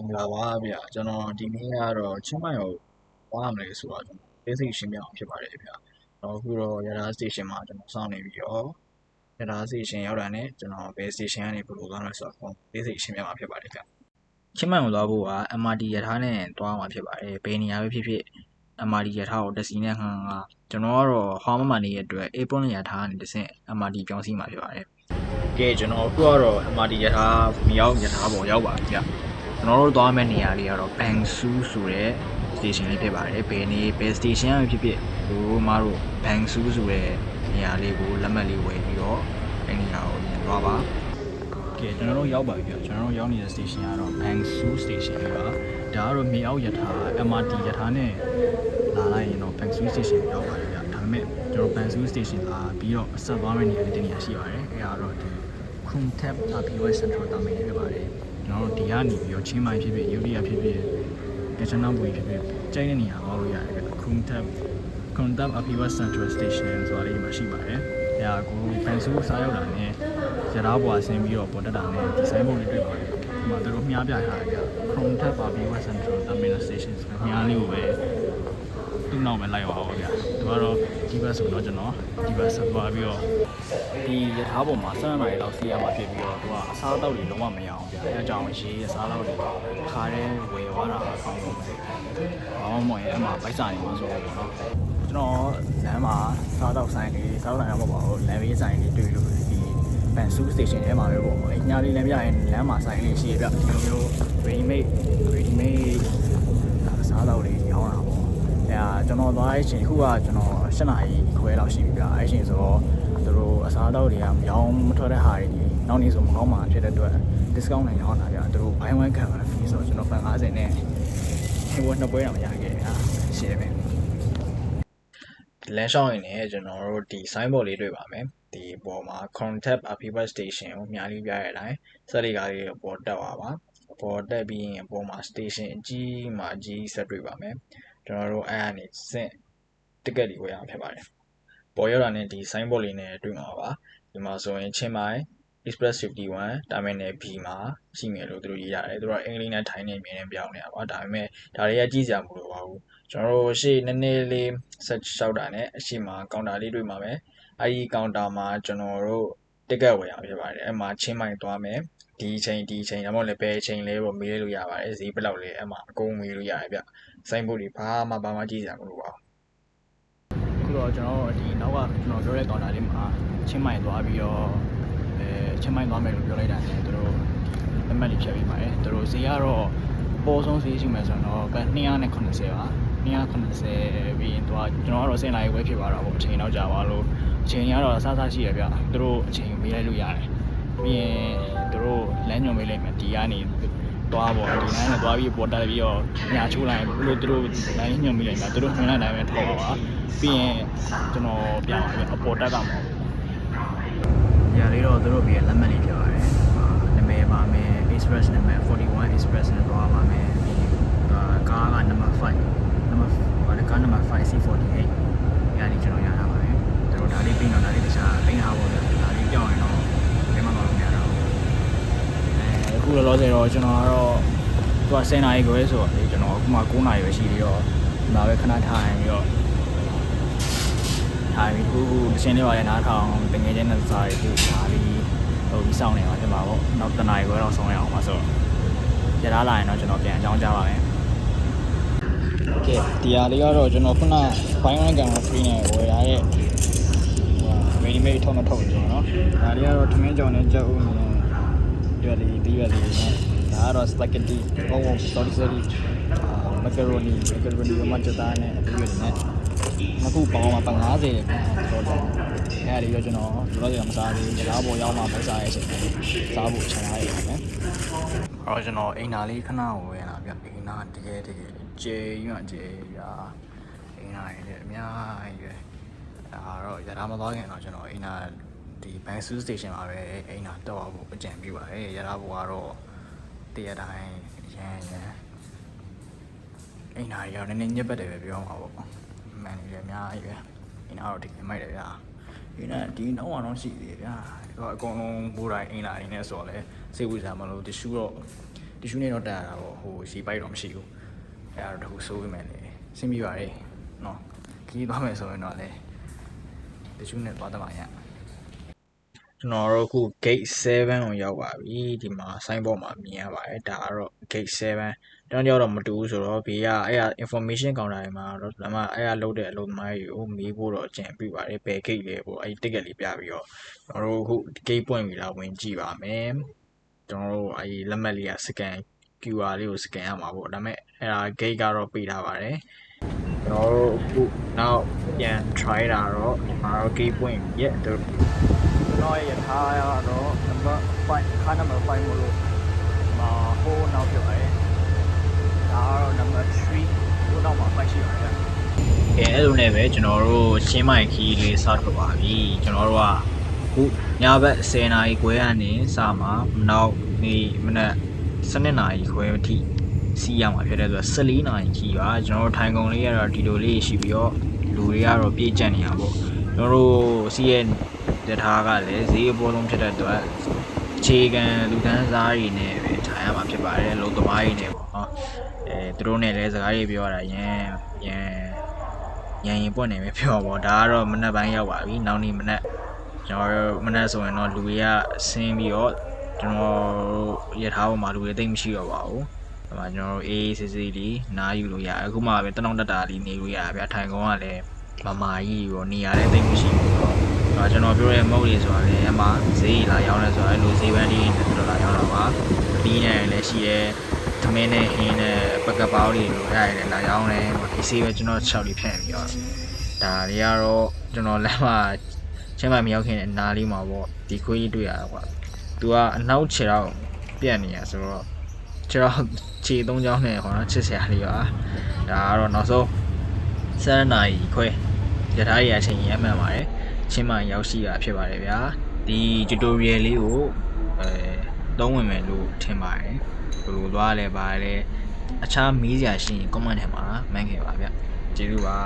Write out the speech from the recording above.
င်္ဂလာပါဗျကျွန်တော်ဒီနေ့ကတော့ချင်းမိုင်ကိုသွားရမလဲဆိုတော့ကျွန်တော်သိစိတ်ရှင်းပြအောင်ဖြစ်ပါတယ်ဗျကျွန်တော်အခုတော့ရထားစတေးရှင်းမှာကျွန်တော်စောင့်နေပြီးတော့ရထားစတေးရှင်းရောက်တာနဲ့ကျွန်တော်ဘယ်စတေးရှင်းကနေဘယ်လိုသွားမလဲဆိုတော့သိစိတ်ရှင်းပြမှာဖြစ်ပါတယ်ဗျချင်းမိုင်ကိုသွားဖို့က MRT ရထားနဲ့သွားမှာဖြစ်ပါတယ်ဘယ်နေရာပဲဖြစ်ဖြစ် MRT ရထားကိုတစ်စီးနဲ့ခန်းကကျွန်တော်ကတော့ဟောင်းမမှန်နေတဲ့အတွက် Apron ရထားကနေတစ်ဆင့် MRT ပြောင်းစီးမှာဖြစ်ပါတယ်ကဲကျွန်တော်အခုကတော့ MRT ရထားမရောက်ရထားပေါ်ရောက်ပါပြီဗျ ကျွန်တော်တို့သွားမယ့်နေရာလေးကတော့ဘန်ဆူးဆိုတဲ့ station လေးဖြစ်ပါတယ်ဘယ်နေဘယ် station ပဲဖြစ်ဖြစ်တို့မတို့ဘန်ဆူးဆိုတဲ့နေရာလေးကိုလက်မှတ်လေးဝယ်ပြီးတော့အဲ့နေရာကိုပြန်သွားပါကဲကျွန်တော်တို့ရောက်ပါပြီဗျကျွန်တော်တို့ရောက်နေတဲ့ station ကတော့ဘန်ဆူး station လေးပါဒါကတော့မြေအောက်ရထား MRT ရထားနဲ့လာလိုက်ရင်တော့ဘန်ဆူး station ရောက်ပါပြီဗျဒါပေမဲ့ကျွန်တော်ဘန်ဆူး station လာပြီးတော့အဆက်သွားမယ့်နေရာလေးတစ်နေရာရှိပါတယ်အဲ့ဒါတော့ဒီ Khum Thep RPY Central တာမင်ဖြစ်ပါတယ် ကျွန်တော်တို့ဒီကနေပြီးတော့ချင်းမိုင်ဖြစ်ဖြစ်ယူရီးယားဖြစ်ဖြစ်ကချနာဘူဖြစ်ဖြစ်ကျိုင်းတဲ့နေရာသွားလို့ရတယ်ဗျ Khum Thep Khum Thep RPY Central Station ဆိုတာလေးမှာရှိပါတယ်အဲဒါကိုဖန်ဆူစားရောက်တာနဲ့ရထားပေါ်ဆင်းပြီးတော့ပေါ်တက်တာနဲ့ဒီဆိုင်ဘုတ်လေးတွေ့ပါတယ်ဒီမှာတို့မြားပြထားတယ်ဗျ Khum Thep RPY Central Terminal Station ဆိုတဲ့မြားလေးကိုပဲသူ့နောက်ပဲလိုက်ပါဦးဗျသူကတော့ ဒီဘက်ဆိုတော့ကျွန်တော်ဒီဘက်ဆက်သွားပြီးတော့ဒီရထားပေါ်မှာ7နာရီလောက်စီးရမှာဖြစ်ပြီးတော့သူကအစားအသောက်တွေလုံးဝမရအောင်ဗျာအဲအကြောင်းရေးအစားအသောက်တွေခါတဲ့ဝယ်သွားတာအကောင်းဆုံးပဲဘာမှမဟုတ်ရင်အမှပိုက်စာနေမှာဆိုတော့ပေါ့နော်ကျွန်တော်လမ်းမှာစားတော့ဆိုင်လေးစားတော့ဆိုင်တော့မဟုတ်ပါဘူးလမ်းဘေးဆိုင်လေးတွေ့လို့ဒီပန်ဆူစတေရှင်ထဲမှာပဲပေါ့အညာလေးလည်းပြရင်လမ်းမှာဆိုင်လေးရှိရဗျဒီလိုမျိုး ready made ready made စားတော့လေးရောင်းတာပေါ့ အဲဒါကျွန်တော်သွားတဲ့အချိန်ခုကကျွန်တော်7နာရီခွဲလောက်ရှိပြီဗျအဲအချိန်ဆိုတော့သူတို့အစားအသောက်တွေကမရောင်းမထွက်တဲ့ဟာတွေကြီးနောက်နေ့ဆိုမကောင်းမှဖြစ်တဲ့အတွက် discount နဲ့ရောင်းတာပြသူတို့ buy one ခံရတာ fee ဆိုတော့ကျွန်တော်ဖန်50နဲ့ဒီဘက်နှစ်ပွဲတော့မရခဲ့ဘူးဟာရှယ်ပဲလမ်းလျှောက်ရင်လည်းကျွန်တော်တို့ဒီ sign board လေးတွေ့ပါမယ်ဒီပေါ်မှာ contact Apiba station ကိုမြားလေးပြရတဲ့အတိုင်းစက်လေးကားလေးပေါ်တက်သွားပါပေါ်တက်ပြီးရင်ပေါ်မှာ station အကြီးမှာအကြီးဆက်တွေ့ပါမယ် ကျွန်တော်တို့အဲ့အနေစင့် ticket တွေဝယ်ရမှာဖြစ်ပါတယ်ပေါ်ရောက်တာနဲ့ဒီ sign board လေးနဲ့တွေ့မှာပါဒီမှာဆိုရင်ချင်းမိုင် express 51 terminal B မှာရှိမယ်လို့သူတို့ရေးရတယ်သူတို့ကအင်္ဂလိပ်နဲ့ထိုင်းနဲ့မြင်နေပြောင်းနေတာပါဒါပေမဲ့ဒါတွေကကြည့်စရာမလိုပါဘူးကျွန်တော်တို့ရှေ့နည်းနည်းလေးဆက်လျှောက်တာနဲ့အရှိမှာကောင်တာလေးတွေ့မှာပဲအဲဒီကောင်တာမှာကျွန်တော်တို့ ticket ဝယ်ရမှာဖြစ်ပါတယ်အဲ့မှာချင်းမိုင်သွားမယ်ဒီချိန်ဒီချိန်ဒါမှမဟုတ်လည်းဘယ်ချိန်လဲပေါ့မေးလို့ရပါတယ်ဈေးဘယ်လောက်လဲအဲ့မှာအကုန်မေးလို့ရတယ်ဗျစိုင်းဘုတ်တွေဘာမှဘာမှကြည့်စရာမလိုပါဘူးအခုတော့ကျွန်တော်တို့ဒီနောက်ကကျွန်တော်ပြောတဲ့ကောင်တာလေးမှာချင်းမိုင်သွားပြီးတော့အဲချင်းမိုင်သွားမယ်လို့ပြောလိုက်တာနဲ့သူတို့လက်မှတ်လေးဖြတ်ပေးပါတယ်သူတို့ဈေးကတော့ပေါ်ဆုံးဈေးရှိမယ်ဆိုတော့ဘတ်290ပါ290ပြီးရင်သူကကျွန်တော်ကတော့စင်လာရေးဝဲဖြစ်သွားတာပေါ့အချိန်တော့ကြာပါလို့ အချိန်ကတော့အဆအဆရှိရဗျသူတို့အချိန်မေးလိုက်လို့ရတယ်ပြီးရင်သူတို့လမ်းညွှန်ပေးလိုက်မယ်ဒီကနေသွားပေါ့ဒီလမ်းနဲ့သွားပြီးပေါ်တက်ပြီးတော့ညာချိုးလိုက်ဘလို့သူတို့လမ်းညွှန်ပေးလိုက်မှာသူတို့ညွှန်လိုက်တိုင်းပဲထောက်ပါပါပြီးရင်ကျွန်တော်ပြပါမယ်အပေါ်တက်ကမှာညာလေးတော့သူတို့ပြီးလက်မှတ်လေးပြပါတယ်နာမည်ပါမယ် express နာမည်41 express နဲ့သွားပါမယ်ပြီးရင်ကားကနံပါတ်5နံပါတ်ဘာလဲကားနံပါတ်5 C48 ညာလေးကျွန်တော်ရတာပါပဲသူတို့ဒါလေးပြီးတော့ဒါလေးတခြားလိမ့်ထားဖို့ဒါလေးပြောင်းရင်တော့ဘယ်မှမလုပ်ရတော့ဘူး အဲအခုလောလောဆယ်တော့ကျွန်တော်ကတော့သူက10နာရီခွဲဆိုတော့လေကျွန်တော်အခုမှ9နာရီပဲရှိသေးတော့ဒီမှာပဲခဏထိုင်ပြီးတော့ထိုင်ပြီးခုခုမရှင်းလေးပါလေနားထောင်တငယ်ချင်းနဲ့စားရပြီးဒါလေးဟိုပြီးစောင့်နေပါဖြစ်မှာပေါ့နောက်တနာရီခွဲတော့ဆုံးရအောင်ပါဆိုတော့ရထားလာရင်တော့ကျွန်တော်ပြန်အကြောင်းကြားပါမယ်ကဲဒီဟာလေးကတော့ကျွန်တော်ခုန fine one camera free နဲ့ဝယ်ရတဲ့ဟို ready made ထုံးထုတ်ကြည့်နော်ဒါလေးကတော့ထမင်းကြောင်နဲ့ကြောက်ဦးနေ ရွက်လေးဒီရွက်လေးနဲ့ဒါကတော့ spaghetti ဟို sorry sorry macaroni macaroni မတ်တာနဲ့အတူတူနဲ့နှစ်ခုပေါင်းမှာပ50လေတော့တော့အဲ့ဒါလေးတော့ကျွန်တော်လောလောဆယ်မစားသေးဘူးကြလားပေါ်ရောက်မှမစားရတဲ့အချိန်စားဖို့ခြံထားရပါမယ်အော်ကျွန်တော်အိမ်နာလေးခဏဝယ်လာဗျအိမ်နာတကယ်တကယ်ကျေရွံ့ကျေရာအိမ်နာရဲ့အများကြီးပဲဒါတော့ရထားမသွားခင်တော့ကျွန်တော်အိမ်နာ ဒီဘန်ဆူးစတေရှင်မှာပဲအိမ်နာတော့ဖို့အကြံပြုပါတယ်ရထားဘောကတော့တရတိုင်းရန်ရန်အိမ်နာရောနည်းနည်းညက်ပတ်တယ်ပဲပြောမှာပေါ့မန်နေရအများကြီးပဲအိမ်နာတော့တကယ်မိုက်တယ်ဗျာအိမ်နာဒီနောက်အောင်တော့ရှိသေးတယ်ဗျာဒီတော့အကုန်လုံးဘူတိုင်းအိမ်နာနေနဲ့ဆိုတော့လေစိတ်ဝိဇ္ဇာမလို့တ िश ူတော့ တ िश ူးနဲ့တော့တက်ရတာပေါ့ဟိုရေပိုက်တော့မရှိဘူးအဲ့ဒါတော့တခုစိုးဝင်မယ်လေဆင်းပြပါတယ်နော်ခီးသွားမယ်ဆိုရင်တော့လေတ िश ူးနဲ့သွားတတ်မှာရ ကျွန်တော်တို့အခု gate 7ကိုရောက်ပါပြီဒီမှာ sign board မှာမြင်ရပါတယ်ဒါကတော့ gate 7တန်းကြောက်တော့မတူဘူးဆိုတော့ဘေးကအဲ့ရ information counter တွေမှာတော့ဒါမှအဲ့ရလုတ်တဲ့အလုပ်သမားတွေကိုမေးဖို့တော့အကြံပြုပါတယ်ဘယ် gate လဲပေါ့အဲ့ ticket လေးပြပြီးတော့ကျွန်တော်တို့အခု gate ပွင့်ပြီလားဝင်ကြည့်ပါမယ်ကျွန်တော်တို့အဲ့လက်မှတ်လေးက scan QR လေးကို scan ရမှာပေါ့ဒါပေမဲ့အဲ့ဒါ gate ကတော့ပိတ်ထားပါတယ်ကျွန်တော်တို့အခုနောက်ပြန် try တာတော့ဒီမှာတော့ gate ပွင့်ပြီရဲ့ တို့ကျွန်တော်ရဲ့ထားရတော့ number 5ခါ number 5မို့လို့မာဟိုးနောက်ပြပါတယ်ဒါကတော့ number 3ဟိုးနောက်မှာ5ရှိပါတယ်ကဲအဲ့လိုနဲ့ပဲကျွန်တော်တို့ရှင်းမိုင်ခီးလေးစထွက်ပါပြီကျွန်တော်တို့ကခုညဘက်10နာရီခွဲကနေစမှာနောက်နေ့မနက်7နာရီခွဲအထိစီးရမှာဖြစ်တဲ့အတွက်14နာရီခီးပါကျွန်တော်တို့ထိုင်ကုန်လေးကတော့ဒီလိုလေးရှိပြီးတော့လူတွေကတော့ပြေးကြံနေတာပေါ့ကျွန်တော်တို့စီးရဲ့ တထားကလည်းဈေးအပေါ်ဆုံးဖြစ်တဲ့အတွက်အခြေခံလူတန်းစားတွေနဲ့ပဲထိုင်ရမှာဖြစ်ပါတယ်လုံသမားတွေနဲ့ပေါ့နော်အဲသူတို့နဲ့လည်းစကားတွေပြောရတာရန်ရန်ရန်ရင်ပွင့်နေပဲပြောပေါ့ဒါကတော့မနက်ပိုင်းရောက်ပါပြီနောက်နေ့မနက်ကျွန်တော်တို့မနက်ဆိုရင်တော့လူတွေကဆင်းပြီးတော့ကျွန်တော်တို့ရထားပေါ်မှာလူတွေတိတ်မရှိတော့ပါဘူးဒီမှာကျွန်တော်တို့အေးအေးဆေးဆေးလေးနားယူလို့ရတယ်အခုမှပဲတနောင်တတာလေးနေလို့ရဗျာထိုင်ကောင်းကလည်းမမာကြီးရောနေရာလည်းတိတ်မရှိဘူးတော့ ဒါကျွန်တော်ပြောတဲ့မုတ်လေးဆိုတာလည်းအမှဈေးလာရောက်လဲဆိုတာအဲ့လိုဈေးပန်းလေးနဲ့တော်လာရောက်တော့ပါအပြီးနဲ့လည်းရှိရဲသမင်းနဲ့ဟင်းနဲ့ပကပောင်းလေးလိုအဲ့ဒါလည်းလာရောက်တယ်ဒီဆေးပဲကျွန်တော်6လေးဖြန့်ပြီးတော့ဒါတွေကတော့ကျွန်တော်လက်မှာချင်းမမရောက်ခင်တဲ့နားလေးမှာပေါ့ဒီခွေးကြီးတွေ့ရတာကွာသူကအနောက်ခြေတော့ပြက်နေရဆိုတော့ခြေတော့ခြေသုံးချောင်းနဲ့ဟောနော်ချစ်စရာလေးပါဒါကတော့နောက်ဆုံး7နာရီခွဲရထားရအချိန်ရမှန်ပါတယ် ချင်းမရောက်ရှိတာဖြစ်ပါတယ်ဗျာဒီ tutorial လေးကိုအဲသုံးဝင်မယ်လို့ထင်ပါတယ်ဘယ်လိုသွားလဲပါလဲအခြားမေးစရာရှိရင် comment ထဲမှာမှန်းခဲ့ပါဗျကျေးဇူးပါ